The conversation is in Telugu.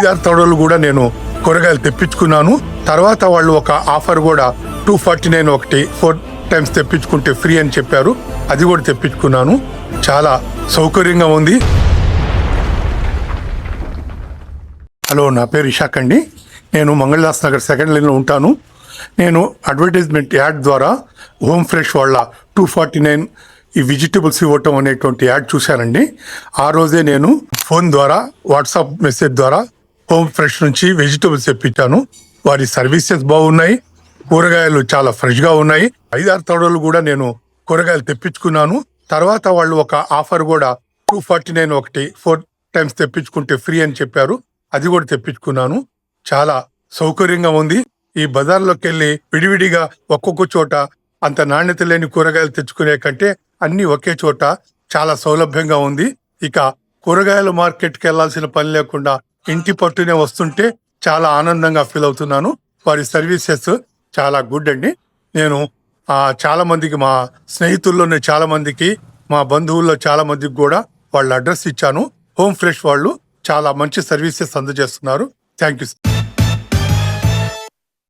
ఐదారు తొడలు కూడా నేను కూరగాయలు తెప్పించుకున్నాను. తర్వాత వాళ్ళు ఒక ఆఫర్ కూడా టూ ఫార్టీ నైన్ ఒకటి ఫోర్ టైమ్స్ తెప్పించుకుంటే ఫ్రీ అని చెప్పారు. అది కూడా తెప్పించుకున్నాను. చాలా సౌకర్యంగా ఉంది. హలో నా పేరు ఇషాక్ అండి. నేను మంగళదాస్ నగర్ సెకండ్ లైన్లో ఉంటాను. నేను అడ్వర్టైజ్మెంట్ యాడ్ ద్వారా హోమ్ ఫ్రెష్ వాళ్ళ టూ ఫార్టీ నైన్ ఈ వెజిటబుల్స్ ఇవ్వటం అనేటువంటి యాడ్ చూశానండి. ఆ రోజే నేను ఫోన్ ద్వారా వాట్సాప్ మెసేజ్ ద్వారా హోమ్ ఫ్రెష్ నుంచి వెజిటబుల్స్ తెప్పించాను. వారి సర్వీసెస్ బాగున్నాయి. కూరగాయలు చాలా ఫ్రెష్గా ఉన్నాయి. ఐదారు తొడలు కూడా నేను కూరగాయలు తెప్పించుకున్నాను. తర్వాత వాళ్ళు ఒక ఆఫర్ కూడా టూ ఫార్టీ నైన్ ఒకటి ఫోర్ టైమ్స్ తెప్పించుకుంటే ఫ్రీ అని చెప్పారు. అది కూడా తెప్పించుకున్నాను. చాలా సౌకర్యంగా ఉంది. ఈ బజార్లోకి వెళ్ళి విడివిడిగా ఒక్కొక్క చోట అంత నాణ్యత లేని కూరగాయలు తెచ్చుకునే కంటే అన్ని ఒకే చోట చాలా సౌలభ్యంగా ఉంది. ఇక కూరగాయల మార్కెట్కి వెళ్ళాల్సిన పని లేకుండా ఇంటి పట్టునే వస్తుంటే చాలా ఆనందంగా ఫీల్ అవుతున్నాను. వారి సర్వీసెస్ చాలా గుడ్ అండి. నేను చాలా మందికి మా స్నేహితుల్లోనే చాలా మందికి మా బంధువుల్లో చాలా మందికి కూడా వాళ్ళ అడ్రస్ ఇచ్చాను. హోమ్ ఫ్రెష్ వాళ్ళు చాలా మంచి సర్వీసెస్ అందజేస్తున్నారు. Thank you